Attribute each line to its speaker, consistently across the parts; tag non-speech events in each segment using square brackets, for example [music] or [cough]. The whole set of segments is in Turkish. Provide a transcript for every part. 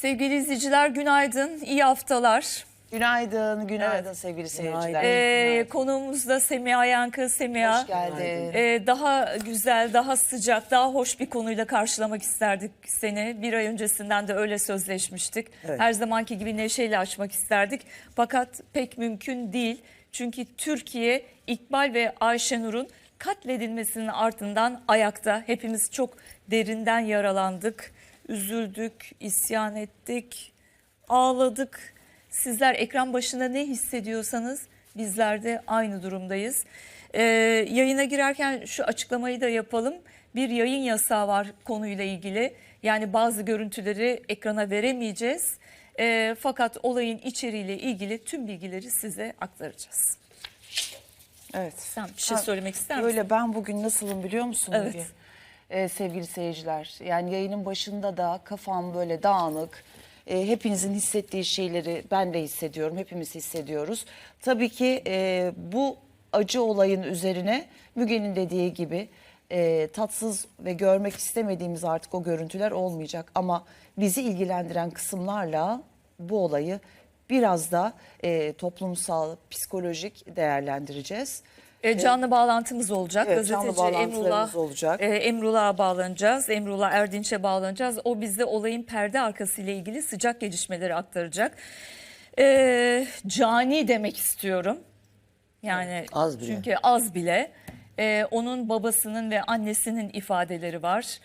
Speaker 1: Sevgili izleyiciler günaydın, iyi haftalar.
Speaker 2: Günaydın, günaydın
Speaker 1: Evet.
Speaker 2: sevgili seyirciler.
Speaker 1: Ee, konuğumuz da Semiha Yankı. Semiha
Speaker 2: Hoş geldin.
Speaker 1: Ee, daha güzel, daha sıcak, daha hoş bir konuyla karşılamak isterdik seni. Bir ay öncesinden de öyle sözleşmiştik.
Speaker 3: Evet.
Speaker 1: Her zamanki gibi neşeyle açmak isterdik. Fakat pek mümkün değil. Çünkü Türkiye İkbal ve Ayşenur'un katledilmesinin ardından ayakta. Hepimiz çok derinden yaralandık, üzüldük, isyan ettik, ağladık. Sizler ekran başında ne hissediyorsanız bizler de aynı durumdayız. Ee, yayına girerken şu açıklamayı da yapalım. Bir yayın yasağı var konuyla ilgili. Yani bazı görüntüleri ekrana veremeyeceğiz. Ee, fakat olayın içeriğiyle ilgili tüm bilgileri size aktaracağız.
Speaker 2: Evet.
Speaker 1: Sen bir şey söylemek ister misin?
Speaker 2: Böyle ben bugün nasılım biliyor musun?
Speaker 1: Evet.
Speaker 2: Müge? Ee, sevgili seyirciler. Yani yayının başında da kafam böyle dağınık. Ee, hepinizin hissettiği şeyleri ben de hissediyorum. Hepimiz hissediyoruz. Tabii ki e, bu acı olayın üzerine Müge'nin dediği gibi e, tatsız ve görmek istemediğimiz artık o görüntüler olmayacak. Ama bizi ilgilendiren kısımlarla bu olayı biraz da e, toplumsal, psikolojik değerlendireceğiz.
Speaker 1: E, canlı bağlantımız olacak.
Speaker 2: Evet, canlı
Speaker 1: Gazeteci
Speaker 2: bağlantılarımız
Speaker 1: Emrullah,
Speaker 2: olacak.
Speaker 1: E, Emrullah'a bağlanacağız. Emrullah Erdinç'e bağlanacağız. O bize olayın perde arkası ile ilgili sıcak gelişmeleri aktaracak. E, cani demek istiyorum. Yani
Speaker 3: Az bile.
Speaker 1: çünkü az bile. E, onun babasının ve annesinin ifadeleri var.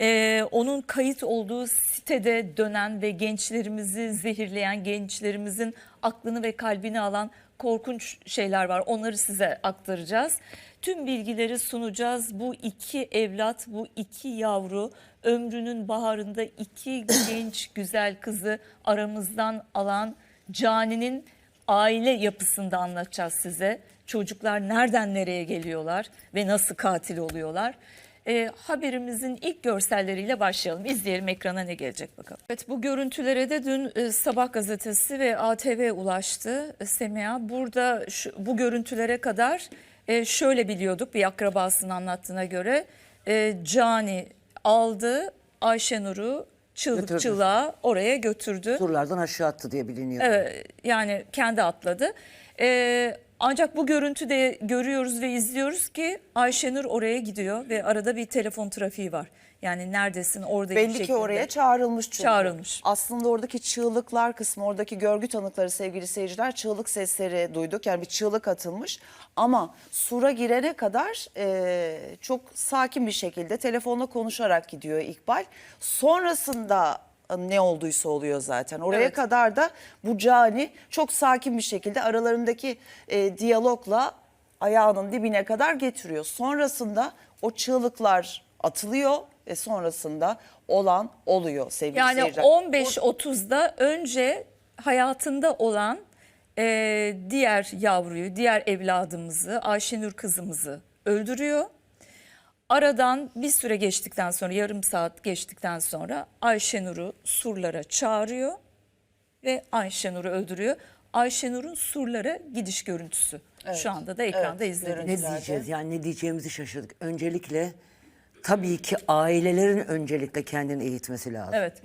Speaker 1: E, onun kayıt olduğu sitede dönen ve gençlerimizi zehirleyen, gençlerimizin aklını ve kalbini alan korkunç şeyler var. Onları size aktaracağız. Tüm bilgileri sunacağız. Bu iki evlat, bu iki yavru ömrünün baharında iki genç güzel kızı aramızdan alan Cani'nin aile yapısını da anlatacağız size. Çocuklar nereden nereye geliyorlar ve nasıl katil oluyorlar. Ee, haberimizin ilk görselleriyle başlayalım. İzleyelim ekrana ne gelecek bakalım. Evet bu görüntülere de dün e, Sabah gazetesi ve ATV ulaştı e, Semiha. Burada şu, bu görüntülere kadar e, şöyle biliyorduk bir akrabasının anlattığına göre. E, Cani aldı Ayşenur'u çığlık
Speaker 3: Götürdü.
Speaker 1: çığlığa oraya götürdü.
Speaker 3: Surlardan aşağı attı diye biliniyor.
Speaker 1: Evet, yani kendi atladı. Ee, ancak bu görüntüde görüyoruz ve izliyoruz ki Ayşenur oraya gidiyor ve arada bir telefon trafiği var. Yani neredesin orada
Speaker 2: Belli ki oraya çağrılmış çünkü.
Speaker 1: Çağrılmış.
Speaker 2: Aslında oradaki çığlıklar kısmı, oradaki görgü tanıkları sevgili seyirciler çığlık sesleri duyduk. Yani bir çığlık atılmış. Ama sura girene kadar e, çok sakin bir şekilde telefonla konuşarak gidiyor İkbal. Sonrasında ne olduysa oluyor zaten. Oraya
Speaker 1: Evet.
Speaker 2: kadar da bu cani çok sakin bir şekilde aralarındaki e, diyalogla ayağının dibine kadar getiriyor. Sonrasında o çığlıklar atılıyor ve sonrasında olan oluyor sevgili
Speaker 1: Yani
Speaker 2: seyirciler.
Speaker 1: 15.30'da önce hayatında olan e, diğer yavruyu, diğer evladımızı, Ayşenur kızımızı öldürüyor. Aradan bir süre geçtikten sonra, yarım saat geçtikten sonra Ayşenur'u surlara çağırıyor ve Ayşenur'u öldürüyor. Ayşenur'un surlara gidiş görüntüsü. Şu anda da ekranda
Speaker 2: Evet,
Speaker 1: izlediğiniz.
Speaker 3: Ne diyeceğiz yani ne diyeceğimizi şaşırdık. Öncelikle tabii ki ailelerin öncelikle kendini eğitmesi lazım.
Speaker 1: Evet.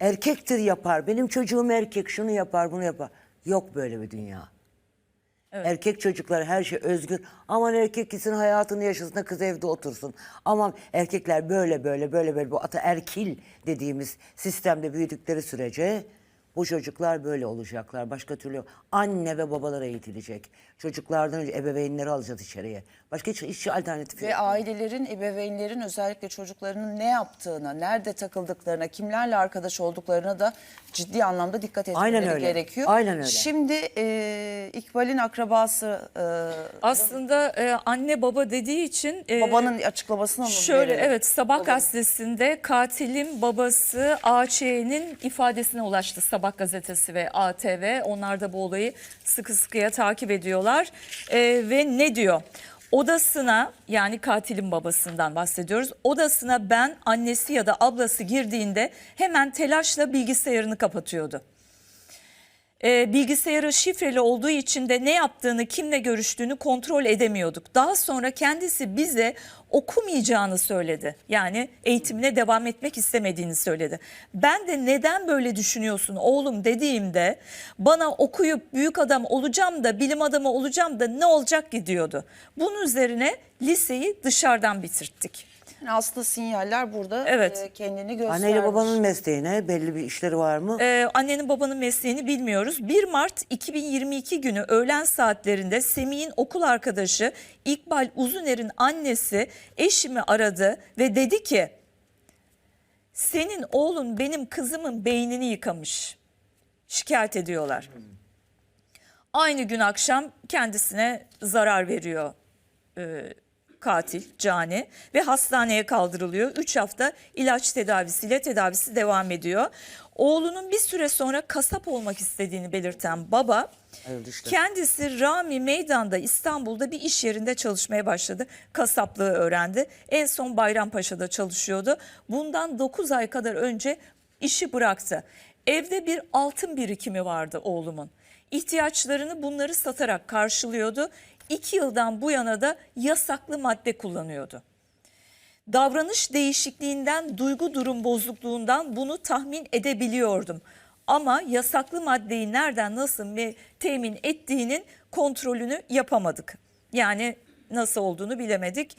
Speaker 3: Erkektir yapar. Benim çocuğum erkek şunu yapar bunu yapar. Yok böyle bir dünya. Erkek çocuklar her şey özgür. Aman erkek gitsin hayatını yaşasın kız evde otursun. Aman erkekler böyle böyle böyle böyle bu ataerkil dediğimiz sistemde büyüdükleri sürece bu çocuklar böyle olacaklar. Başka türlü anne ve babalar eğitilecek. Çocuklardan önce ebeveynleri alacağız içeriye. Başka hiç, hiç alternatifi
Speaker 2: Ve
Speaker 3: yok.
Speaker 2: ailelerin, ebeveynlerin özellikle çocuklarının ne yaptığına, nerede takıldıklarına, kimlerle arkadaş olduklarına da ciddi anlamda dikkat etmeleri
Speaker 3: Aynen öyle.
Speaker 2: gerekiyor.
Speaker 3: Aynen öyle.
Speaker 2: Şimdi e, İkbal'in akrabası, e,
Speaker 1: Aslında e, anne baba dediği için e,
Speaker 2: babanın açıklamasını mı
Speaker 1: Şöyle
Speaker 2: verelim?
Speaker 1: evet Sabah gazetesinde katilin babası AÇ'nin ifadesine ulaştı Sabah gazetesi ve ATV. Onlar da bu olayı sıkı sıkıya takip ediyorlar. Ee, ve ne diyor? Odasına yani katilin babasından bahsediyoruz. Odasına ben annesi ya da ablası girdiğinde hemen telaşla bilgisayarını kapatıyordu. E, bilgisayarı şifreli olduğu için de ne yaptığını, kimle görüştüğünü kontrol edemiyorduk. Daha sonra kendisi bize okumayacağını söyledi. Yani eğitimine devam etmek istemediğini söyledi. Ben de neden böyle düşünüyorsun oğlum dediğimde bana okuyup büyük adam olacağım da bilim adamı olacağım da ne olacak ki diyordu. Bunun üzerine liseyi dışarıdan bitirttik.
Speaker 2: Yani aslında sinyaller burada
Speaker 1: Evet.
Speaker 2: e, kendini göstermiş.
Speaker 3: Anneyle babanın mesleğine belli bir işleri var mı?
Speaker 1: Ee, annenin babanın mesleğini bilmiyoruz. 1 Mart 2022 günü öğlen saatlerinde Semih'in okul arkadaşı İkbal Uzuner'in annesi eşimi aradı ve dedi ki senin oğlun benim kızımın beynini yıkamış. Şikayet ediyorlar. Aynı gün akşam kendisine zarar veriyor e, katil Cani ve hastaneye kaldırılıyor. 3 hafta ilaç tedavisiyle tedavisi devam ediyor. Oğlunun bir süre sonra kasap olmak istediğini belirten baba
Speaker 3: Evet işte.
Speaker 1: kendisi Rami Meydan'da İstanbul'da bir iş yerinde çalışmaya başladı. Kasaplığı öğrendi. En son Bayrampaşa'da çalışıyordu. Bundan 9 ay kadar önce işi bıraktı. Evde bir altın birikimi vardı oğlumun. İhtiyaçlarını bunları satarak karşılıyordu. İki yıldan bu yana da yasaklı madde kullanıyordu. Davranış değişikliğinden, duygu durum bozukluğundan bunu tahmin edebiliyordum. Ama yasaklı maddeyi nereden nasıl temin ettiğinin kontrolünü yapamadık. Yani nasıl olduğunu bilemedik.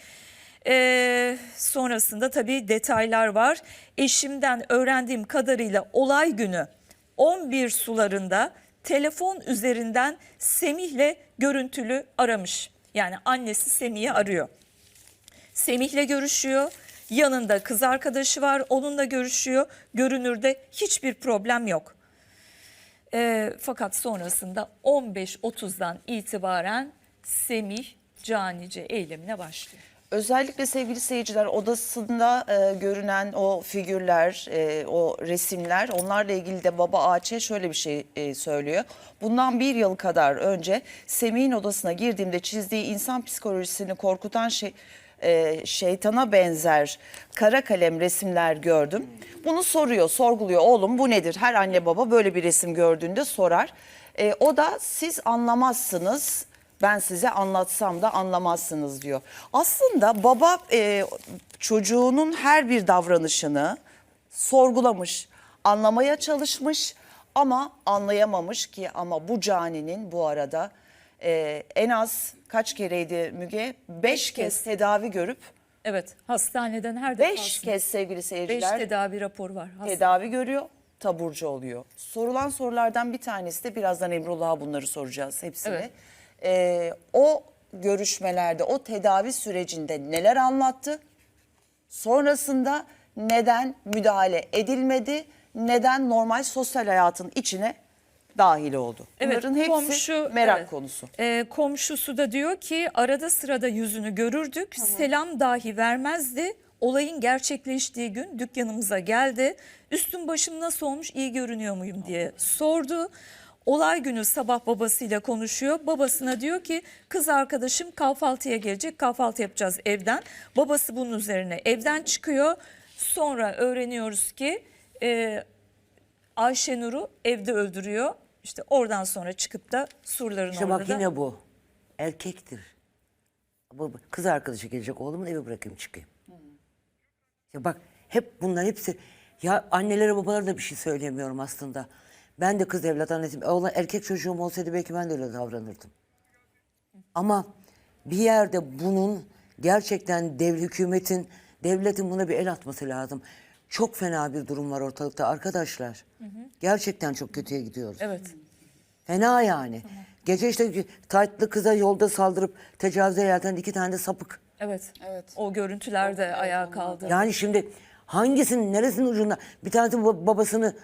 Speaker 1: Ee, sonrasında tabii detaylar var. Eşimden öğrendiğim kadarıyla olay günü 11 sularında telefon üzerinden Semih'le görüntülü aramış. Yani annesi Semih'i arıyor. Semih'le görüşüyor. Yanında kız arkadaşı var. Onunla görüşüyor. Görünürde hiçbir problem yok. Ee, fakat sonrasında 15.30'dan itibaren Semih canice eylemine başlıyor.
Speaker 2: Özellikle sevgili seyirciler odasında e, görünen o figürler, e, o resimler onlarla ilgili de baba Ağaç'e şöyle bir şey e, söylüyor. Bundan bir yıl kadar önce Semih'in odasına girdiğimde çizdiği insan psikolojisini korkutan şey e, şeytana benzer kara kalem resimler gördüm. Bunu soruyor, sorguluyor. Oğlum bu nedir? Her anne baba böyle bir resim gördüğünde sorar. E, o da siz anlamazsınız ben size anlatsam da anlamazsınız diyor. Aslında baba e, çocuğunun her bir davranışını sorgulamış, anlamaya çalışmış ama anlayamamış ki ama bu caninin bu arada e, en az kaç kereydi Müge? Beş kez tedavi görüp
Speaker 1: Evet hastaneden her
Speaker 2: beş
Speaker 1: defasında
Speaker 2: kez sevgili
Speaker 1: beş
Speaker 2: seyirciler
Speaker 1: tedavi raporu var. Hasta-
Speaker 2: tedavi görüyor, taburcu oluyor. Sorulan sorulardan bir tanesi de birazdan Emrullah'a bunları soracağız hepsini.
Speaker 1: Evet.
Speaker 2: Ee, o görüşmelerde, o tedavi sürecinde neler anlattı? Sonrasında neden müdahale edilmedi? Neden normal sosyal hayatın içine dahil oldu? Bunların hepsi merak
Speaker 1: evet.
Speaker 2: konusu.
Speaker 1: Ee, komşusu da diyor ki arada sırada yüzünü görürdük. Selam dahi vermezdi. Olayın gerçekleştiği gün dükkanımıza geldi. Üstüm başım nasıl olmuş iyi görünüyor muyum diye sordu. Olay günü sabah babasıyla konuşuyor. Babasına diyor ki kız arkadaşım kahvaltıya gelecek. Kahvaltı yapacağız evden. Babası bunun üzerine evden çıkıyor. Sonra öğreniyoruz ki e, Ayşenur'u evde öldürüyor. İşte oradan sonra çıkıp da surların
Speaker 3: İşte
Speaker 1: orada
Speaker 3: bak
Speaker 1: da-
Speaker 3: yine bu. Erkektir. Bu kız arkadaşı gelecek oğlumun eve bırakayım çıkayım. Ya bak hep bunlar hepsi ya annelere babalara da bir şey söylemiyorum aslında. Ben de kız evlat annesiyim. Oğlan, erkek çocuğum olsaydı belki ben de öyle davranırdım. Ama bir yerde bunun gerçekten dev hükümetin, devletin buna bir el atması lazım. Çok fena bir durum var ortalıkta arkadaşlar. Gerçekten çok kötüye gidiyoruz.
Speaker 1: Evet.
Speaker 3: Fena yani. Gece işte taytlı kıza yolda saldırıp tecavüze yerden iki tane de sapık.
Speaker 1: Evet.
Speaker 2: Evet.
Speaker 1: O görüntüler de ayağa kaldı.
Speaker 3: Yani şimdi hangisinin neresinin ucunda bir tanesi ba- babasını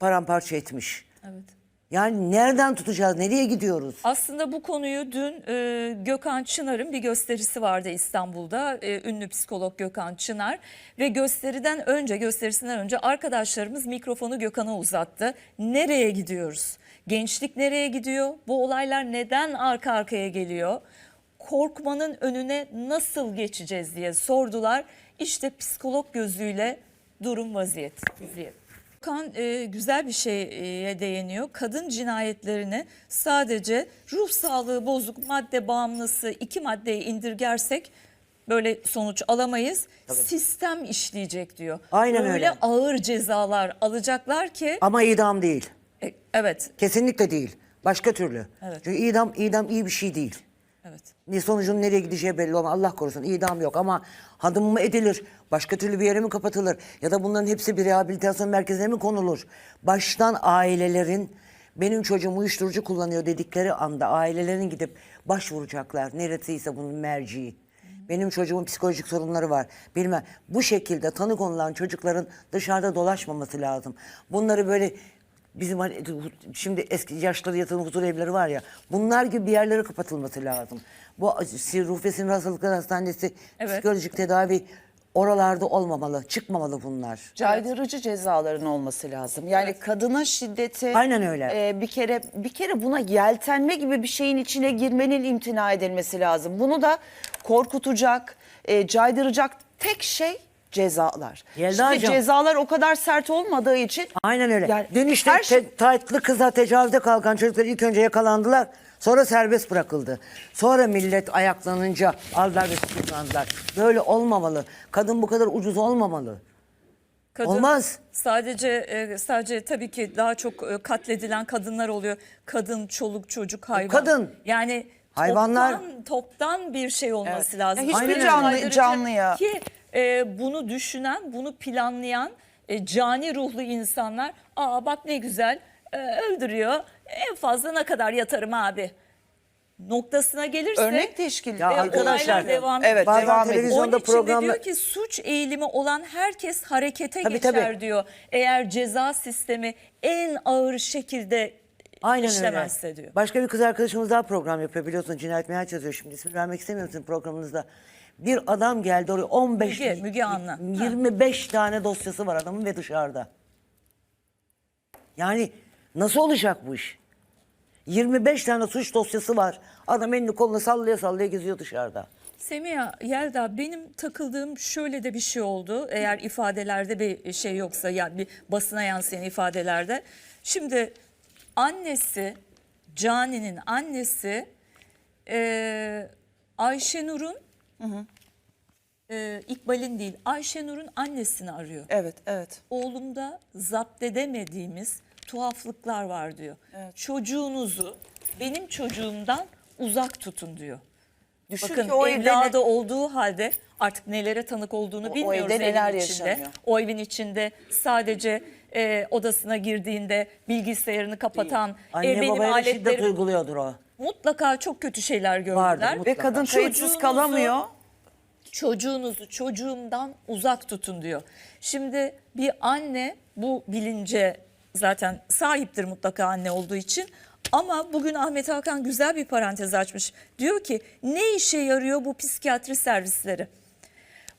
Speaker 3: paramparça etmiş.
Speaker 1: Evet.
Speaker 3: Yani nereden tutacağız? Nereye gidiyoruz?
Speaker 1: Aslında bu konuyu dün e, Gökhan Çınar'ın bir gösterisi vardı İstanbul'da. E, ünlü psikolog Gökhan Çınar ve gösteriden önce gösterisinden önce arkadaşlarımız mikrofonu Gökhan'a uzattı. Nereye gidiyoruz? Gençlik nereye gidiyor? Bu olaylar neden arka arkaya geliyor? Korkmanın önüne nasıl geçeceğiz diye sordular. İşte psikolog gözüyle durum vaziyet. İzleyelim. Okan e, güzel bir şeye değiniyor. Kadın cinayetlerini sadece ruh sağlığı bozuk madde bağımlısı iki maddeye indirgersek böyle sonuç alamayız. Sistem işleyecek diyor.
Speaker 3: Aynen
Speaker 1: öyle.
Speaker 3: öyle.
Speaker 1: ağır cezalar alacaklar ki
Speaker 3: Ama idam değil.
Speaker 1: E, evet
Speaker 3: Kesinlikle değil. Başka türlü.
Speaker 1: Evet.
Speaker 3: Çünkü idam, idam iyi bir şey değil.
Speaker 1: Evet.
Speaker 3: Ne sonucun nereye gideceği belli olmaz. Allah korusun idam yok ama hadım mı edilir? Başka türlü bir yere mi kapatılır? Ya da bunların hepsi bir rehabilitasyon merkezine mi konulur? Baştan ailelerin benim çocuğum uyuşturucu kullanıyor dedikleri anda ailelerin gidip başvuracaklar. Neresiyse bunun merciği. Benim çocuğumun psikolojik sorunları var. Bilmem. Bu şekilde tanı konulan çocukların dışarıda dolaşmaması lazım. Bunları böyle bizim hani şimdi eski yaşları yatan huzur evleri var ya bunlar gibi bir yerlere kapatılması lazım. Bu ruh ve sinir hastalıkları hastanesi
Speaker 1: Evet.
Speaker 3: psikolojik tedavi oralarda olmamalı, çıkmamalı bunlar.
Speaker 2: caydırıcı cezaların olması lazım. Yani kadına şiddeti
Speaker 3: Aynen öyle.
Speaker 2: e, bir kere bir kere buna yeltenme gibi bir şeyin içine girmenin imtina edilmesi lazım. Bunu da korkutacak, e, caydıracak tek şey cezalar.
Speaker 3: Yelda'cığım.
Speaker 2: Şimdi cezalar o kadar sert olmadığı için
Speaker 3: Aynen öyle.
Speaker 2: Yani
Speaker 3: Dün işte
Speaker 2: her şey-
Speaker 3: taytlı kıza tecavüze kalkan çocuklar ilk önce yakalandılar. Sonra serbest bırakıldı. Sonra millet ayaklanınca aldılar ve tutuklandılar. Böyle olmamalı. Kadın bu kadar ucuz olmamalı.
Speaker 1: Kadın
Speaker 3: Olmaz.
Speaker 1: Sadece e, sadece tabii ki daha çok e, katledilen kadınlar oluyor. Kadın, çoluk, çocuk, hayvan.
Speaker 3: Kadın.
Speaker 1: Yani
Speaker 3: Hayvanlar.
Speaker 1: toptan, toptan bir şey olması
Speaker 2: Evet.
Speaker 1: lazım.
Speaker 2: Ya hiçbir
Speaker 1: Aynen
Speaker 3: canlı-
Speaker 2: canlıya-
Speaker 1: Ki e, bunu düşünen, bunu planlayan e, cani ruhlu insanlar aa bak ne güzel e, öldürüyor. En fazla ne kadar yatarım abi noktasına gelirse
Speaker 2: örnek teşkil
Speaker 3: Ya
Speaker 1: e,
Speaker 3: arkadaşlar,
Speaker 1: devam
Speaker 2: evet.
Speaker 3: Bazen
Speaker 2: devam ediyor.
Speaker 3: televizyonda programla-
Speaker 1: diyor ki suç eğilimi olan herkes harekete
Speaker 3: Tabii,
Speaker 1: geçer
Speaker 3: tabii.
Speaker 1: diyor. Eğer ceza sistemi en ağır şekilde
Speaker 3: Aynen
Speaker 1: işlemezse
Speaker 3: öyle.
Speaker 1: diyor.
Speaker 3: Başka bir kız arkadaşımız daha program yapıyor biliyorsun cinayet meğer yazıyor şimdi ismi vermek istemiyorum sizin programınızda. Bir adam geldi oraya 15
Speaker 1: Müge- Müge Anlı.
Speaker 3: 25 tane dosyası var adamın ve dışarıda. Yani nasıl olacak bu iş? 25 tane suç dosyası var. Adam elini kolunu sallaya sallaya geziyor dışarıda.
Speaker 1: Semiha, Yelda benim takıldığım şöyle de bir şey oldu. Eğer ifadelerde bir şey yoksa yani bir basına yansıyan ifadelerde. Şimdi annesi, Cani'nin annesi e, Ayşenur'un e, İkbal'in değil Ayşenur'un annesini arıyor.
Speaker 2: Evet, evet.
Speaker 1: oğlumda zapt edemediğimiz tuhaflıklar var diyor. Çocuğunuzu benim çocuğumdan uzak tutun diyor.
Speaker 2: Düşün
Speaker 1: Bakın
Speaker 2: ki o evde
Speaker 1: evladı
Speaker 2: ne-
Speaker 1: olduğu halde artık nelere tanık olduğunu
Speaker 2: O- o
Speaker 1: bilmiyoruz
Speaker 2: evde neler
Speaker 1: evin içinde.
Speaker 2: yaşanıyor.
Speaker 1: O evin içinde sadece e, odasına girdiğinde bilgisayarını kapatan, e,
Speaker 3: Anne
Speaker 1: benim
Speaker 3: babaya da şiddet
Speaker 1: aletlerim
Speaker 3: uyguluyordur o.
Speaker 1: mutlaka çok kötü şeyler gördüler.
Speaker 3: Vardır,
Speaker 2: ve kadın kayıtsız
Speaker 1: Çocuğunuzu-
Speaker 2: kalamıyor.
Speaker 1: çocuğunuzu çocuğumdan uzak tutun diyor. Şimdi bir anne bu bilince zaten sahiptir mutlaka anne olduğu için. Ama bugün Ahmet Hakan güzel bir parantez açmış. Diyor ki ne işe yarıyor bu psikiyatri servisleri?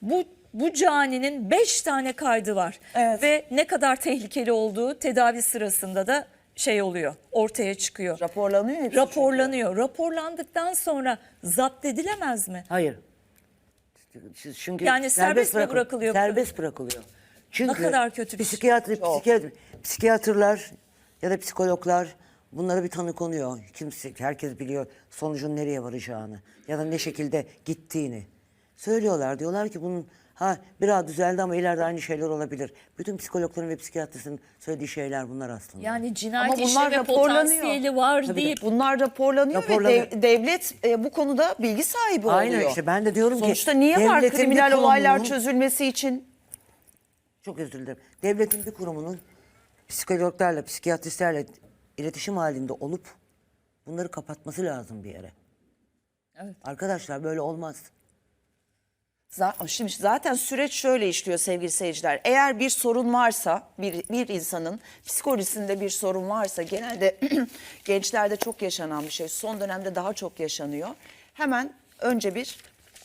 Speaker 1: Bu bu caninin 5 tane kaydı var.
Speaker 2: Evet.
Speaker 1: Ve ne kadar tehlikeli olduğu tedavi sırasında da şey oluyor, ortaya çıkıyor.
Speaker 2: Raporlanıyor hepsi
Speaker 1: Raporlanıyor. Raporlandıktan sonra zapt edilemez mi?
Speaker 3: Hayır. Çünkü
Speaker 1: Yani serbest mi
Speaker 3: bırakıl-
Speaker 1: bırakılıyor bu?
Speaker 3: Serbest bırakılıyor. Çünkü
Speaker 1: Ne kadar kötü bir şey.
Speaker 3: psikiyatri, psikiyatri, psikiyatrlar ya da psikologlar bunlara bir tanı konuyor. Kimse, herkes biliyor sonucun nereye varacağını ya da ne şekilde gittiğini. Söylüyorlar diyorlar ki bunun ha biraz düzeldi ama ileride aynı şeyler olabilir. Bütün psikologların ve psikiyatristin söylediği şeyler bunlar aslında.
Speaker 1: Yani cinayet
Speaker 2: Ama bunlar
Speaker 1: işleme
Speaker 2: raporlanıyor.
Speaker 1: potansiyeli var deyip
Speaker 2: Bunlar raporlanıyor,
Speaker 3: Raporlanıyor.
Speaker 2: ve dev- devlet e, bu konuda bilgi sahibi
Speaker 3: Aynen
Speaker 2: oluyor.
Speaker 3: işte ben de diyorum ki
Speaker 2: Sonuçta niye var
Speaker 3: devletin bir
Speaker 2: kriminal olaylar
Speaker 3: kurumunun-
Speaker 2: çözülmesi için?
Speaker 3: Çok özür dilerim. Devletin bir kurumunun psikologlarla, psikiyatristlerle iletişim halinde olup bunları kapatması lazım bir yere.
Speaker 1: Evet.
Speaker 3: Arkadaşlar böyle olmaz.
Speaker 2: Şimdi zaten süreç şöyle işliyor sevgili seyirciler. Eğer bir sorun varsa, bir, bir insanın psikolojisinde bir sorun varsa genelde [clears throat] gençlerde çok yaşanan bir şey. Son dönemde daha çok yaşanıyor. Hemen önce bir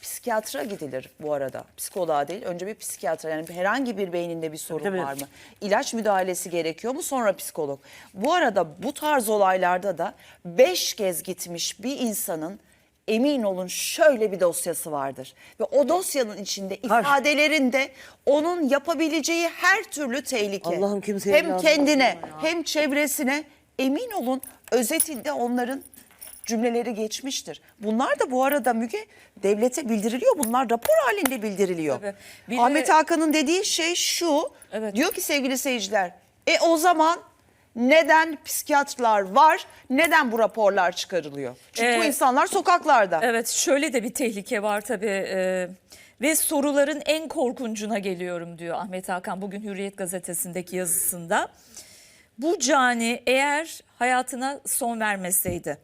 Speaker 2: psikiyatra gidilir bu arada. Psikoloğa değil, önce bir psikiyatra. Yani herhangi bir beyninde bir sorun
Speaker 3: Tabii.
Speaker 2: var mı? İlaç müdahalesi gerekiyor mu? Sonra psikolog. Bu arada bu tarz olaylarda da beş kez gitmiş bir insanın emin olun şöyle bir dosyası vardır. Ve o dosyanın içinde ifadelerinde onun yapabileceği her türlü tehlike.
Speaker 3: Allah'ım kimseye
Speaker 2: hem kendine hem çevresine emin olun özetinde onların cümleleri geçmiştir. Bunlar da bu arada Müge devlete bildiriliyor. Bunlar rapor halinde bildiriliyor.
Speaker 1: Tabii. Bir de-
Speaker 2: Ahmet Hakan'ın dediği şey şu.
Speaker 1: Evet.
Speaker 2: Diyor ki sevgili seyirciler, e o zaman neden psikiyatrlar var? Neden bu raporlar çıkarılıyor? Çünkü bu
Speaker 1: Ee,
Speaker 2: insanlar sokaklarda.
Speaker 1: Evet şöyle de bir tehlike var tabii e, ve soruların en korkuncuna geliyorum diyor Ahmet Hakan bugün Hürriyet gazetesindeki yazısında. Bu cani eğer hayatına son vermeseydi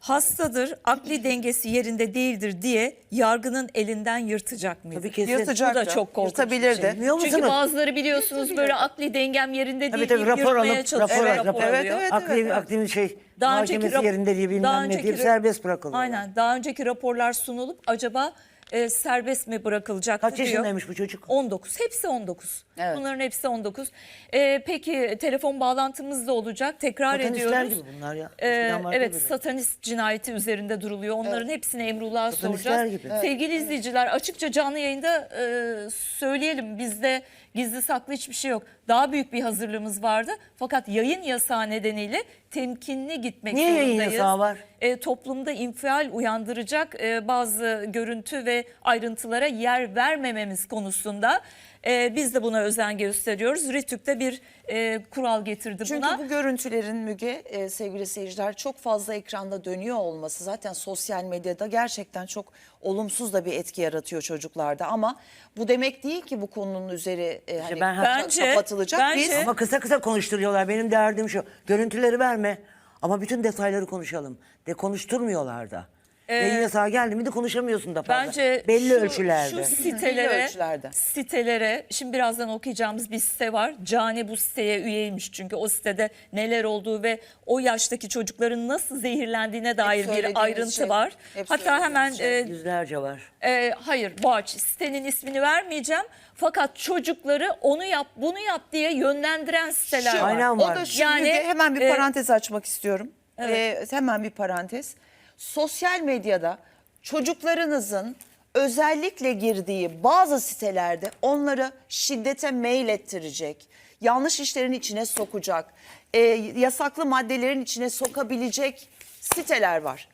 Speaker 1: hastadır, akli dengesi yerinde değildir diye yargının elinden yırtacak mıydı?
Speaker 3: Tabii kesin.
Speaker 2: Yırtacak
Speaker 1: Bu da çok korkunç bir
Speaker 2: yırtabilirdi.
Speaker 1: şey.
Speaker 3: Biliyor
Speaker 1: Çünkü
Speaker 3: musunuz?
Speaker 1: bazıları biliyorsunuz böyle akli dengem yerinde değil
Speaker 3: Tabii tabii
Speaker 1: deyip
Speaker 3: rapor
Speaker 1: yırtmaya
Speaker 3: alıp
Speaker 1: çalışıyor,
Speaker 3: rapor,
Speaker 1: rapor
Speaker 3: rapor,
Speaker 2: Evet,
Speaker 1: alıyor.
Speaker 2: evet.
Speaker 3: akli, akli şey
Speaker 1: Daha önceki
Speaker 3: mahkemesi
Speaker 1: rap-
Speaker 3: yerinde diye
Speaker 1: daha
Speaker 3: bilmem ne
Speaker 1: önceki
Speaker 3: deyip
Speaker 1: ra-
Speaker 3: serbest bırakılıyor.
Speaker 1: Aynen. Daha önceki raporlar sunulup acaba e, serbest mi bırakılacaktı
Speaker 3: Kaç
Speaker 1: diyor.
Speaker 3: yaşındaymış bu çocuk?
Speaker 1: 19. Hepsi 19.
Speaker 2: Evet.
Speaker 1: Bunların hepsi 19. E, peki telefon bağlantımız da olacak. Tekrar
Speaker 3: Satanistler
Speaker 1: ediyoruz.
Speaker 3: gibi bunlar ya.
Speaker 1: Ee,
Speaker 3: vardı
Speaker 1: evet
Speaker 3: böyle.
Speaker 1: satanist cinayeti üzerinde duruluyor. Onların hepsine Emrullah'a
Speaker 3: Satanistler
Speaker 1: soracağız.
Speaker 3: gibi.
Speaker 1: Sevgili izleyiciler açıkça canlı yayında e, söyleyelim bizde gizli saklı hiçbir şey yok. Daha büyük bir hazırlığımız vardı. Fakat yayın yasağı nedeniyle temkinli gitmek
Speaker 3: Niye yayın
Speaker 1: zorundayız.
Speaker 3: yasağı var?
Speaker 1: E, toplumda infial uyandıracak e, bazı görüntü ve ayrıntılara yer vermememiz konusunda e, biz de buna özen gösteriyoruz. RİTÜK de bir e, kural getirdi
Speaker 2: Çünkü
Speaker 1: buna.
Speaker 2: bu görüntülerin Müge e, sevgili seyirciler çok fazla ekranda dönüyor olması zaten sosyal medyada gerçekten çok olumsuz da bir etki yaratıyor çocuklarda ama bu demek değil ki bu konunun üzeri e, hani
Speaker 3: ben-
Speaker 1: Bence-
Speaker 2: kapatılacak.
Speaker 1: bence-
Speaker 2: Biz
Speaker 3: Ama kısa kısa konuşturuyorlar. Benim derdim şu. Görüntüleri verme. Ama bütün detayları konuşalım. De konuşturmuyorlar da. Yayın yasağı geldi mi de konuşamıyorsun da fazla.
Speaker 1: Bence
Speaker 3: Belli
Speaker 1: şu,
Speaker 3: ölçülerde.
Speaker 1: Şu sitelere,
Speaker 2: ölçülerde.
Speaker 1: sitelere, şimdi birazdan okuyacağımız bir site var. Cani bu siteye üyeymiş çünkü o sitede neler olduğu ve o yaştaki çocukların nasıl zehirlendiğine dair
Speaker 2: söylediğimiz
Speaker 1: bir ayrıntı
Speaker 2: şey.
Speaker 1: var.
Speaker 2: Hep
Speaker 1: Hatta hemen
Speaker 2: şey.
Speaker 1: e,
Speaker 3: Yüzlerce var.
Speaker 1: e, hayır Boğaç sitenin ismini vermeyeceğim. Fakat çocukları onu yap bunu yap diye yönlendiren siteler
Speaker 2: Şu
Speaker 1: var.
Speaker 3: Aynen
Speaker 2: O
Speaker 3: var.
Speaker 2: da şu
Speaker 1: Yani,
Speaker 2: hemen bir
Speaker 1: e,
Speaker 2: parantez açmak istiyorum. E, hemen bir parantez. Sosyal medyada çocuklarınızın özellikle girdiği bazı sitelerde onları şiddete mail ettirecek, yanlış işlerin içine sokacak, e, yasaklı maddelerin içine sokabilecek siteler var.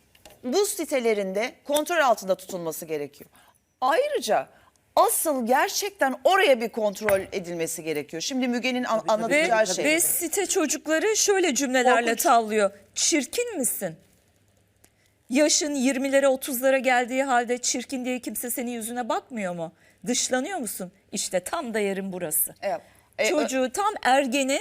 Speaker 2: Bu sitelerinde kontrol altında tutulması gerekiyor. Ayrıca asıl gerçekten oraya bir kontrol edilmesi gerekiyor. Şimdi Müge'nin an-
Speaker 1: Ve,
Speaker 2: anlatacağı şey.
Speaker 1: ve site çocukları şöyle cümlelerle
Speaker 2: Korkunç.
Speaker 1: tavlıyor. Çirkin misin? Yaşın 20'lere 30'lara geldiği halde çirkin diye kimse senin yüzüne bakmıyor mu? Dışlanıyor musun? İşte tam da yerin burası.
Speaker 2: Evet. E,
Speaker 1: Çocuğu tam ergeni,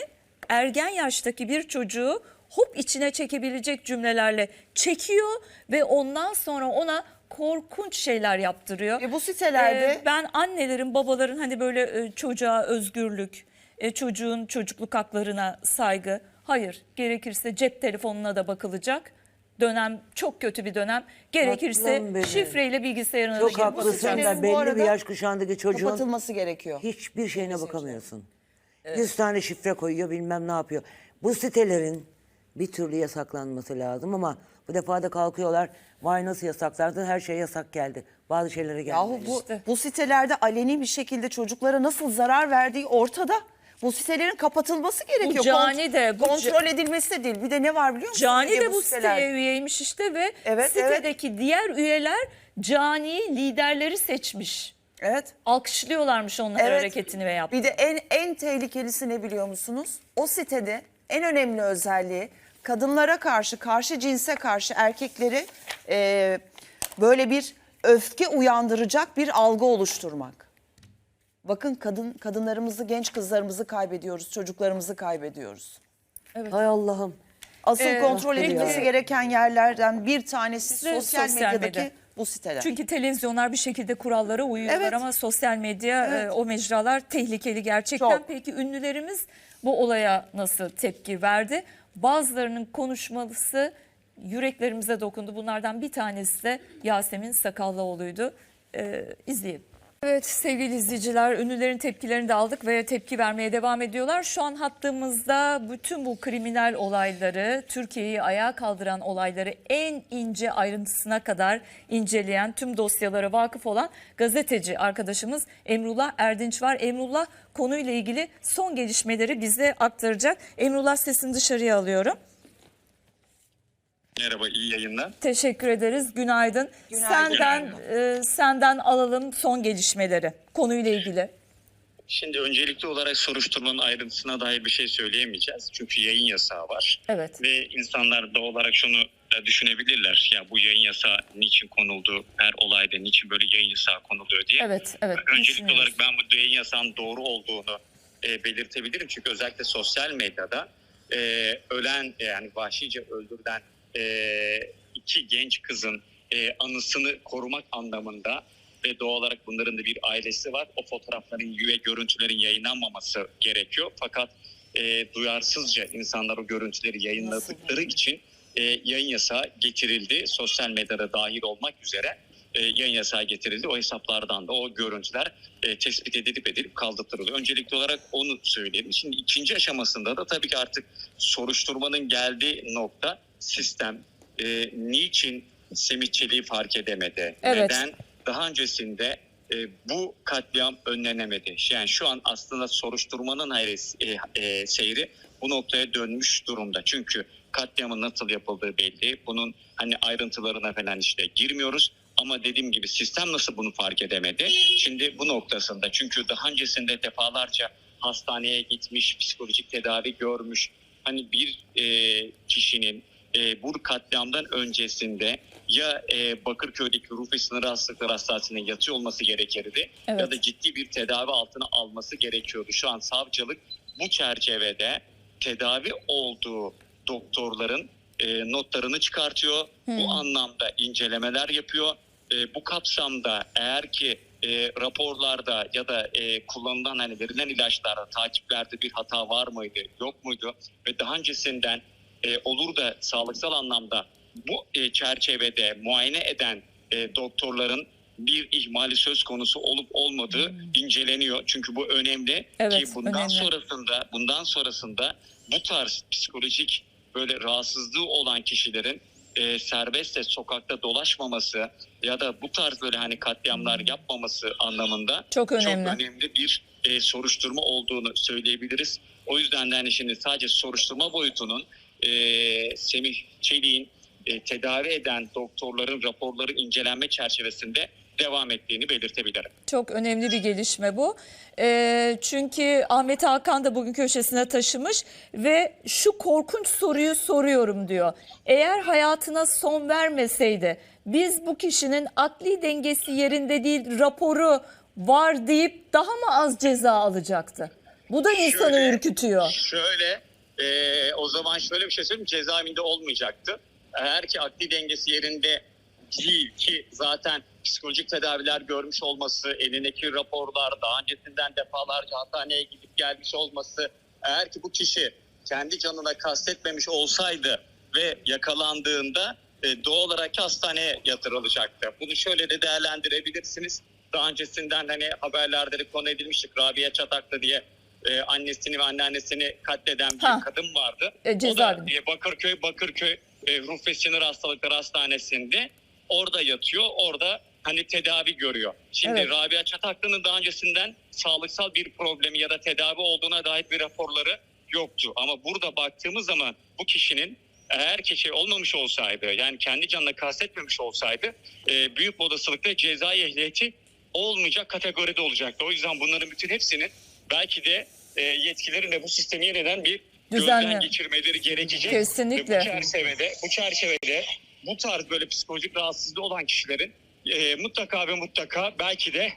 Speaker 1: ergen yaştaki bir çocuğu hop içine çekebilecek cümlelerle çekiyor ve ondan sonra ona korkunç şeyler yaptırıyor.
Speaker 2: E bu sitelerde-
Speaker 1: Ee, ben annelerin, babaların hani böyle e, çocuğa özgürlük, e, çocuğun çocukluk haklarına saygı. Hayır, gerekirse cep telefonuna da bakılacak. Dönem çok kötü bir dönem. Gerekirse
Speaker 3: Tatlım benim.
Speaker 1: şifreyle bilgisayarına
Speaker 3: Çok haklısın da
Speaker 2: bu
Speaker 3: belli
Speaker 2: arada
Speaker 3: bir yaş kuşağındaki çocuğun
Speaker 2: kapatılması gerekiyor.
Speaker 3: hiçbir şeyine bakamıyorsun. Yüz tane şifre koyuyor bilmem ne yapıyor. Bu sitelerin bir türlü yasaklanması lazım ama bu defa da kalkıyorlar. Vay nasıl yasaklardı her şey yasak geldi. Bazı şeylere geldi.
Speaker 2: Yahu bu,
Speaker 1: İşte.
Speaker 2: bu sitelerde aleni bir şekilde çocuklara nasıl zarar verdiği ortada. Bu sitelerin kapatılması gerekiyor.
Speaker 1: cani de, bu
Speaker 2: kontrol edilmesi de değil. Bir de ne var biliyor musun?
Speaker 1: Cani
Speaker 2: Müge
Speaker 1: de bu siteye üyeymiş işte ve
Speaker 2: Evet,
Speaker 1: sitedeki diğer üyeler Cani liderleri seçmiş.
Speaker 2: Evet.
Speaker 1: Alkışlıyorlarmış onların
Speaker 2: Evet.
Speaker 1: hareketini ve yaptığını.
Speaker 2: Bir de en en tehlikelisi ne biliyor musunuz? O sitede en önemli özelliği kadınlara karşı, karşı cinse karşı erkekleri e, böyle bir öfke uyandıracak bir algı oluşturmak. Bakın kadın kadınlarımızı, genç kızlarımızı kaybediyoruz, çocuklarımızı kaybediyoruz.
Speaker 3: Hay Allah'ım.
Speaker 2: Asıl
Speaker 1: Ee,
Speaker 2: kontrol
Speaker 1: peki-
Speaker 2: edilmesi gereken yerlerden bir tanesi sosyal,
Speaker 1: sosyal
Speaker 2: medyadaki
Speaker 1: medya.
Speaker 2: bu siteler.
Speaker 1: Çünkü televizyonlar bir şekilde kurallara uyuyorlar
Speaker 2: Evet.
Speaker 1: ama sosyal medya
Speaker 2: Evet.
Speaker 1: e, o mecralar tehlikeli gerçekten.
Speaker 2: Çok.
Speaker 1: Peki ünlülerimiz bu olaya nasıl tepki verdi? Bazılarının konuşması yüreklerimize dokundu. Bunlardan bir tanesi de Yasemin Sakallıoğlu'ydu. Ee, izleyelim. Evet sevgili izleyiciler ünlülerin tepkilerini de aldık ve tepki vermeye devam ediyorlar. Şu an hattımızda bütün bu kriminal olayları, Türkiye'yi ayağa kaldıran olayları en ince ayrıntısına kadar inceleyen, tüm dosyalara vakıf olan gazeteci arkadaşımız Emrullah Erdinç var. Emrullah konuyla ilgili son gelişmeleri bize aktaracak. Emrullah sesini dışarıya alıyorum.
Speaker 4: Merhaba, iyi yayınlar.
Speaker 1: Teşekkür ederiz. Günaydın. Senden e, senden alalım son gelişmeleri konuyla ilgili.
Speaker 4: Şimdi öncelikli olarak soruşturmanın ayrıntısına dair bir şey söyleyemeyeceğiz. Çünkü yayın yasağı var.
Speaker 1: Evet.
Speaker 4: Ve insanlar da olarak şunu da düşünebilirler. Ya bu yayın yasağı niçin konuldu, her olayda niçin böyle yayın yasağı konuluyor diye.
Speaker 1: Evet, evet.
Speaker 4: Öncelikli olarak ben bu yayın yasağının doğru olduğunu e, belirtebilirim. Çünkü özellikle sosyal medyada e, ölen yani vahşice öldürülen e, iki genç kızın e, anısını korumak anlamında ve doğal olarak bunların da bir ailesi var. O fotoğrafların ve görüntülerin yayınlanmaması gerekiyor. Fakat e, duyarsızca insanlar o görüntüleri yayınladıkları için e, yayın yasağı getirildi. Sosyal medyada dahil olmak üzere e, yayın yasağı getirildi. O hesaplardan da o görüntüler e, tespit edilip edilip kaldırtırılıyor. Öncelikli olarak onu söyleyelim. Şimdi ikinci aşamasında da tabii ki artık soruşturmanın geldiği nokta sistem. E, niçin Semih Çelik'i fark edemedi?
Speaker 1: Evet.
Speaker 4: Neden daha öncesinde e, bu katliam önlenemedi? Yani şu an aslında soruşturmanın hayres- e, e, seyri bu noktaya dönmüş durumda. Çünkü katliamın nasıl yapıldığı belli. Bunun hani ayrıntılarına falan işte girmiyoruz. Ama dediğim gibi sistem nasıl bunu fark edemedi? Şimdi bu noktasında çünkü daha öncesinde defalarca hastaneye gitmiş, psikolojik tedavi görmüş. Hani bir e, kişinin e, bu katliamdan öncesinde ya e, Bakırköy'deki ve sınır hastalıkları hastanesine yatıyor olması gerekirdi
Speaker 1: Evet.
Speaker 4: ya da ciddi bir tedavi altına alması gerekiyordu. Şu an savcılık bu çerçevede tedavi olduğu doktorların e, notlarını çıkartıyor. Bu anlamda incelemeler yapıyor. E, bu kapsamda eğer ki e, raporlarda ya da e, kullanılan hani verilen ilaçlarda takiplerde bir hata var mıydı yok muydu ve daha öncesinden e, olur da sağlıksal anlamda bu e, çerçevede muayene eden e, doktorların bir ihmali söz konusu olup olmadığı inceleniyor. Çünkü bu önemli
Speaker 1: Evet,
Speaker 4: ki bundan
Speaker 1: önemli.
Speaker 4: sonrasında bundan sonrasında bu tarz psikolojik böyle rahatsızlığı olan kişilerin e, serbestçe sokakta dolaşmaması ya da bu tarz böyle hani katliamlar yapmaması anlamında
Speaker 1: Çok önemli.
Speaker 4: çok önemli bir e, soruşturma olduğunu söyleyebiliriz. O yüzden de hani şimdi sadece soruşturma boyutunun e, Semih Çelik'in e, tedavi eden doktorların raporları incelenme çerçevesinde devam ettiğini belirtebilirim.
Speaker 1: Çok önemli bir gelişme bu. Ee, çünkü Ahmet Hakan da bugün köşesine taşımış ve şu korkunç soruyu soruyorum diyor. Eğer hayatına son vermeseydi biz bu kişinin akli dengesi yerinde değil raporu var deyip daha mı az ceza alacaktı? Bu da insanı
Speaker 4: Şöyle-
Speaker 1: ürkütüyor.
Speaker 4: Şöyle e, o zaman şöyle bir şey söyleyeyim cezaevinde olmayacaktı. Eğer ki akli dengesi yerinde değil ki zaten psikolojik tedaviler görmüş olması, elindeki raporlar daha öncesinden defalarca hastaneye gidip gelmiş olması, eğer ki bu kişi kendi canına kastetmemiş olsaydı ve yakalandığında e, doğal olarak hastaneye yatırılacaktı. Bunu şöyle de değerlendirebilirsiniz. Daha öncesinden hani haberlerde de konu edilmiştik Rabia Çataklı diye e, annesini ve anneannesini katleden bir
Speaker 1: Ha.
Speaker 4: kadın vardı.
Speaker 1: E,
Speaker 4: o da e, Bakırköy Bakırköy e, Ruh ve Sinir Hastalıkları Hastanesi'nde orada yatıyor. Orada hani tedavi görüyor. Şimdi
Speaker 1: Evet.
Speaker 4: Rabia Çataklı'nın daha öncesinden sağlıksal bir problemi ya da tedavi olduğuna dair bir raporları yoktu. Ama burada baktığımız zaman bu kişinin eğer ki şey olmamış olsaydı yani kendi canına kastetmemiş olsaydı e, büyük olasılıkla ceza ehliyeti olmayacak kategoride olacaktı. O yüzden bunların bütün hepsinin belki de e, yetkilerin de bu sistemi yeniden bir
Speaker 1: Düzenle.
Speaker 4: gözden geçirmeleri gerekecek.
Speaker 1: Kesinlikle.
Speaker 4: Ve bu çerçevede, bu çerçevede bu tarz böyle psikolojik rahatsızlığı olan kişilerin e, mutlaka ve mutlaka belki de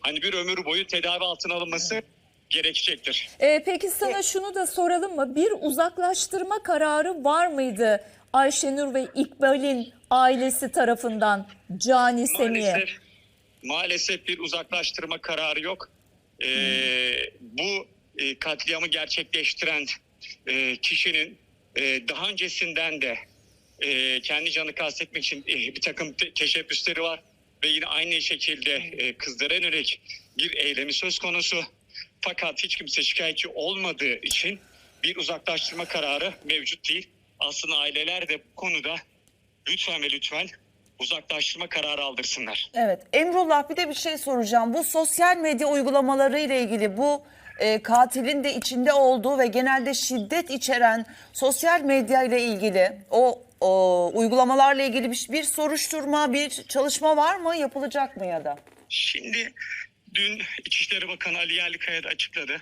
Speaker 4: hani bir ömür boyu tedavi altına alınması gerekecektir.
Speaker 1: Ee, peki sana şunu da soralım mı? Bir uzaklaştırma kararı var mıydı Ayşenur ve İkbal'in ailesi tarafından Cani Semih'e?
Speaker 4: Maalesef, maalesef bir uzaklaştırma kararı yok. Ee, Bu e, katliamı gerçekleştiren e, kişinin e, daha öncesinden de e, kendi canı kastetmek için e, bir takım te- teşebbüsleri var. ve yine aynı şekilde e, kızlara yönelik bir eylemi söz konusu. Fakat hiç kimse şikayetçi olmadığı için bir uzaklaştırma kararı mevcut değil. Aslında aileler de bu konuda lütfen ve lütfen uzaklaştırma kararı aldırsınlar.
Speaker 2: Evet Emrullah bir de bir şey soracağım. Bu sosyal medya uygulamaları ile ilgili bu e, katilin de içinde olduğu ve genelde şiddet içeren sosyal medya ile ilgili o, o uygulamalarla ilgili bir, bir soruşturma, bir çalışma var mı? Yapılacak mı ya da?
Speaker 4: Şimdi dün İçişleri Bakanı Ali Yerlikaya da açıkladı.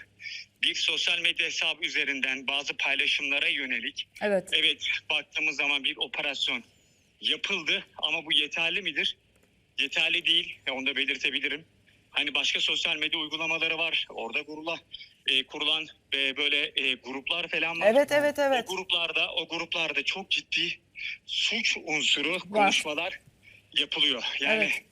Speaker 4: Bir sosyal medya hesabı üzerinden bazı paylaşımlara yönelik
Speaker 1: Evet.
Speaker 4: evet baktığımız zaman bir operasyon yapıldı ama bu yeterli midir? Yeterli değil. E, Onu da belirtebilirim. Hani başka sosyal medya uygulamaları var. Orada kurulan, e, kurulan e, böyle e, gruplar falan var.
Speaker 2: Evet evet evet.
Speaker 4: O gruplarda o gruplarda çok ciddi suç unsuru konuşmalar yapılıyor. Yani
Speaker 1: Evet.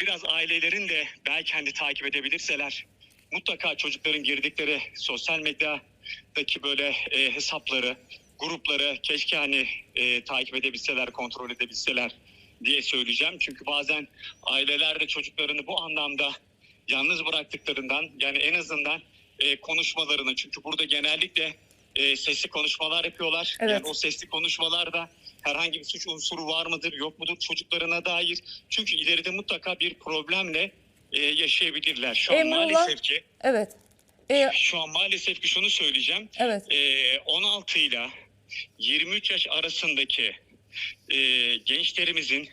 Speaker 4: biraz ailelerin de belki hani takip edebilirseler mutlaka çocukların girdikleri sosyal medyadaki böyle e, hesapları, grupları keşke hani e, takip edebilseler, kontrol edebilseler diye söyleyeceğim. Çünkü bazen aileler de çocuklarını bu anlamda yalnız bıraktıklarından yani en azından e, konuşmalarını çünkü burada genellikle e, sesli konuşmalar yapıyorlar.
Speaker 1: Evet.
Speaker 4: Yani o sesli konuşmalarda herhangi bir suç unsuru var mıdır yok mudur çocuklarına dair. Çünkü ileride mutlaka bir problemle e, yaşayabilirler. Şu an
Speaker 1: Emrullah-
Speaker 4: maalesef ki
Speaker 1: Evet. E,
Speaker 4: şu an maalesef ki şunu söyleyeceğim.
Speaker 1: Evet.
Speaker 4: E, 16 ile 23 yaş arasındaki e, gençlerimizin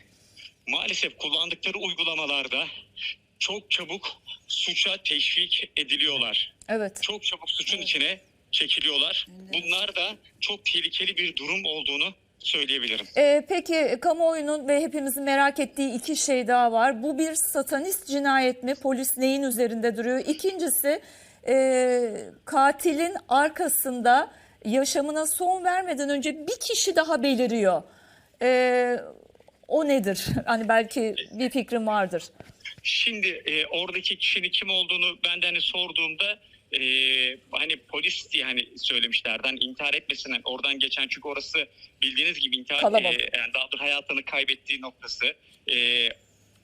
Speaker 4: maalesef kullandıkları uygulamalarda çok çabuk suça teşvik ediliyorlar.
Speaker 1: evet.
Speaker 4: Çok çabuk suçun içine çekiliyorlar. Bunlar da çok tehlikeli bir durum olduğunu söyleyebilirim.
Speaker 1: Ee, peki kamuoyunun ve hepimizin merak ettiği iki şey daha var. Bu bir satanist cinayet mi? Polis neyin üzerinde duruyor? İkincisi e, katilin arkasında yaşamına son vermeden önce bir kişi daha beliriyor. E, o nedir? [laughs] Hani belki bir fikrim vardır.
Speaker 4: Şimdi e, oradaki kişinin kim olduğunu ben de hani sorduğumda e, hani polis diye hani söylemişlerdi. Hani intihar etmesinden oradan geçen çünkü orası bildiğiniz gibi intihar e, yani daha doğrusu hayatını kaybettiği noktası e,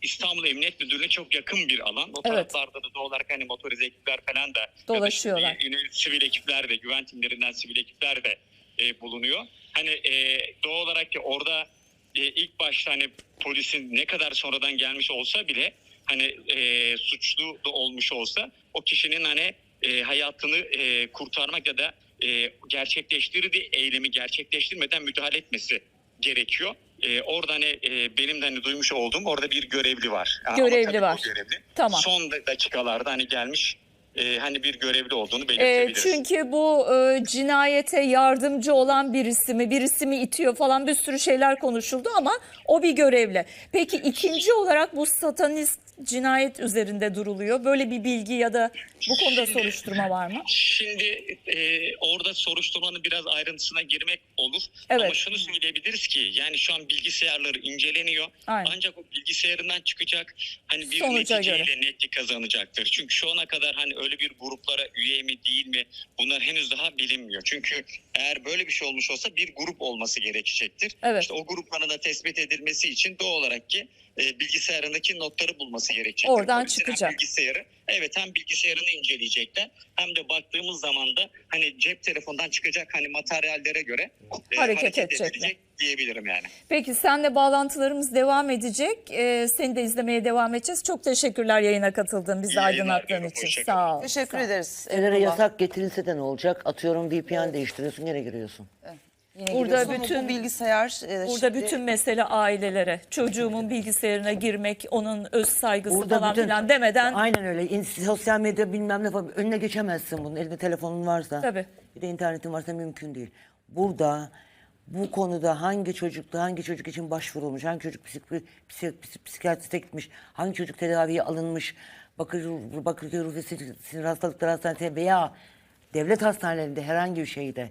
Speaker 4: İstanbul Emniyet Müdürlüğü'ne çok yakın bir alan. O
Speaker 1: Evet.
Speaker 4: taraflarda da doğal olarak hani motorize ekipler falan da ya da
Speaker 1: Dolaşıyorlar.
Speaker 4: yine sivil ekipler de güven timlerinden sivil ekipler de e, bulunuyor. Hani e, doğal olarak ki orada e, ilk başta hani polisin ne kadar sonradan gelmiş olsa bile hani e, suçlu da olmuş olsa o kişinin hani e, hayatını e, kurtarmak ya da e, gerçekleştirdiği eylemi gerçekleştirmeden müdahale etmesi gerekiyor. E, orada hani e, benim de hani duymuş olduğum orada bir görevli var. Ama
Speaker 1: Görevli var.
Speaker 4: Görevli
Speaker 1: Tamam.
Speaker 4: son dakikalarda hani gelmiş e, hani bir görevli olduğunu
Speaker 1: E,
Speaker 4: belirtebiliriz.
Speaker 1: çünkü bu e, cinayete yardımcı olan birisi mi, birisi mi itiyor falan bir sürü şeyler konuşuldu ama o bir görevli. Peki ikinci olarak bu satanist cinayet üzerinde duruluyor. Böyle bir bilgi ya da bu konuda
Speaker 4: Şimdi-
Speaker 1: soruşturma var mı?
Speaker 4: Şimdi e, orada soruşturmanın biraz ayrıntısına girmek olur.
Speaker 1: Evet.
Speaker 4: Ama şunu söyleyebiliriz ki yani şu an bilgisayarları inceleniyor.
Speaker 1: Aynen.
Speaker 4: Ancak o bilgisayarından çıkacak hani bir
Speaker 1: Sonuca
Speaker 4: neticeyle netlik kazanacaktır. Çünkü şu ana kadar hani öyle bir gruplara üye mi değil mi bunlar henüz daha bilinmiyor. Çünkü eğer böyle bir şey olmuş olsa bir grup olması gerekecektir.
Speaker 1: Evet.
Speaker 4: İşte o grupların da tespit edilmesi için doğal olarak ki e, bilgisayarındaki notları bulması gerekecek.
Speaker 1: Oradan
Speaker 4: Polisin hem
Speaker 1: çıkacak.
Speaker 4: Bilgisayarı, evet hem bilgisayarını inceleyecekler hem de baktığımız zaman da hani cep telefondan çıkacak hani materyallere göre e,
Speaker 1: Hareket edecekler.
Speaker 4: edilecek diyebilirim yani.
Speaker 1: Peki senle bağlantılarımız devam edecek. E, seni de izlemeye devam edeceğiz. Çok teşekkürler yayına katıldığın, bizi aydınlattığın için.
Speaker 4: Hoşça
Speaker 1: Sağ ol.
Speaker 2: Teşekkür ederiz.
Speaker 3: Sitelere
Speaker 2: Emrullah.
Speaker 3: yasak getirilse de ne olacak? Atıyorum VPN değiştiriyorsun gene giriyorsun.
Speaker 2: Yine
Speaker 1: Burada
Speaker 2: ama
Speaker 1: bütün-
Speaker 2: bu bilgisayar e,
Speaker 1: Burada
Speaker 2: şimdi-
Speaker 1: bütün mesele ailelere, çocuğumun bilgisayarına girmek, onun öz saygısı
Speaker 3: Burada
Speaker 1: falan
Speaker 3: bütün-
Speaker 1: filan demeden
Speaker 3: Aynen öyle. İn- Sosyal medya bilmem ne falan. Önüne geçemezsin bunun. Elinde telefonun varsa.
Speaker 1: Tabii.
Speaker 3: Bir de internetin varsa mümkün değil. Burada bu konuda hangi çocukta hangi çocuk için başvurulmuş, hangi çocuk psik, psik, psik, psikiyatriste gitmiş, hangi çocuk tedaviye alınmış, Bakır, Bakırköy Ruh ve Sinir, Sinir Hastalıkları Hastanesi veya devlet hastanelerinde herhangi bir şeyde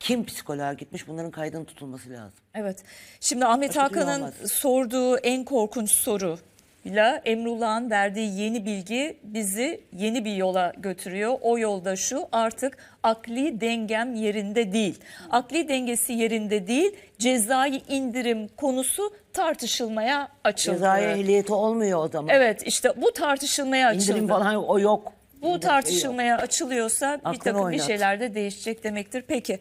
Speaker 3: kim psikoloğa gitmiş bunların kaydının tutulması lazım.
Speaker 1: Evet. Şimdi Ahmet
Speaker 3: türlü
Speaker 1: Hakan'ın
Speaker 3: olmaz.
Speaker 1: sorduğu en korkunç soru ile Emrullah'ın verdiği yeni bilgi bizi yeni bir yola götürüyor. O yolda şu artık akli dengem yerinde değil. Akli dengesi yerinde değil. Cezai indirim konusu tartışılmaya açıldı.
Speaker 3: Cezai ehliyeti olmuyor o zaman.
Speaker 1: Evet işte bu tartışılmaya açıldı.
Speaker 3: İndirim falan o yok.
Speaker 1: Bu tartışılmaya açılıyorsa bir
Speaker 3: Aklını
Speaker 1: takım bir
Speaker 3: oynat.
Speaker 1: şeyler de değişecek demektir. Peki